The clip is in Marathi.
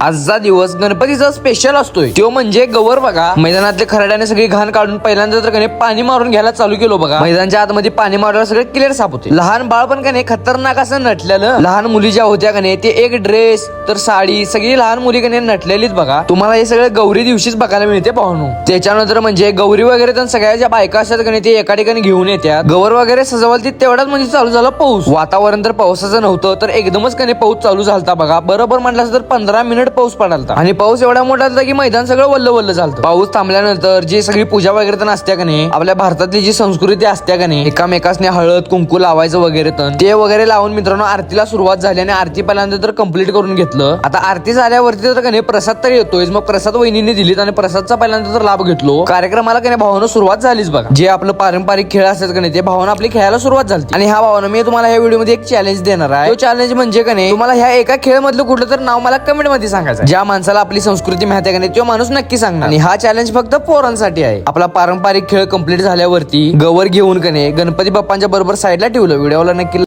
आजचा दिवस गणपतीचा स्पेशल असतोय. तो म्हणजे गवर बघा मैदानातले खराड्याने सगळी घाण काढून पहिल्यांदा तर कने पाणी मारून घ्यायला चालू केलो बघा. मैदानच्या आतमध्ये पाणी मारल्यावर सगळे क्लिअर साफ होते लहान बाळ पण कने खतरनाक असं नटलेलं लहान मुली ज्या होत्या कने ते एक ड्रेस तर साडी सगळी लहान मुली कने नटलेलीच बघा. तुम्हाला हे सगळं गौरी दिवशीच बघायला मिळते पाहणू त्याच्यानंतर म्हणजे गौरी वगैरे तर सगळ्या ज्या बायका असतात कने ते एका ठिकाणी घेऊन येतात गवर वगैरे सजवाल ते तेवढाच म्हणजे चालू झालं पाऊस. वातावरण तर पावसाचं नव्हतं तर एकदमच कने पाऊस चालू झालता बघा. बरोबर म्हटलं तर पंधरा मिनिट पाऊस पडालता. आणि पाऊस एवढा मोठा होता की मैदान सगळं वल्ल वल्ल झालं पाऊस थांबल्यानंतर जी सगळी पूजा वगैरे तर असत्या का नाही आपल्या भारतातली जी संस्कृती असत्या का नाही एकामेकासने हळद कुंकू लावायचं वगैरे तर ते वगैरे लावून मित्रांनो आरतीला सुरुवात झाली आणि आरती पहिल्यांदा तर कंप्लीट करून घेतलं. आता आरती झाल्यावरती तर का नाही प्रसाद तर येतोय मग प्रसाद वहिनीने दिलीत आणि प्रसादचा पहिल्यांदा तर लाभ घेतलो. कार्यक्रमाला का नाही भावानं सुरुवात झालीच बघा. जे आपलं पारंपरिक खेळ असतात का नाही ते भावना आपली खेळायला सुरुवात झाली. आणि ह्या भावानं मी तुम्हाला या व्हिडिओमध्ये एक चॅलेंज देणार आहे. तो चॅलेंज म्हणजे का नाही तुम्हाला ह्या एका खेळ मधलं कुठलं तर नाव मला कमेंटमध्ये सांगायचं ज्या माणसाला आपली संस्कृती माहिती आहे का नाही तो माणूस नक्की सांगणार. आणि हा चॅलेंज फक्त पोरांसाठी आहे. आपला पारंपरिक खेळ कंप्लीट झाल्यावरती गवर घेऊन कने गणपती बाप्पांच्या बरोबर साईडला ठेवलं. व्हिडिओला नक्की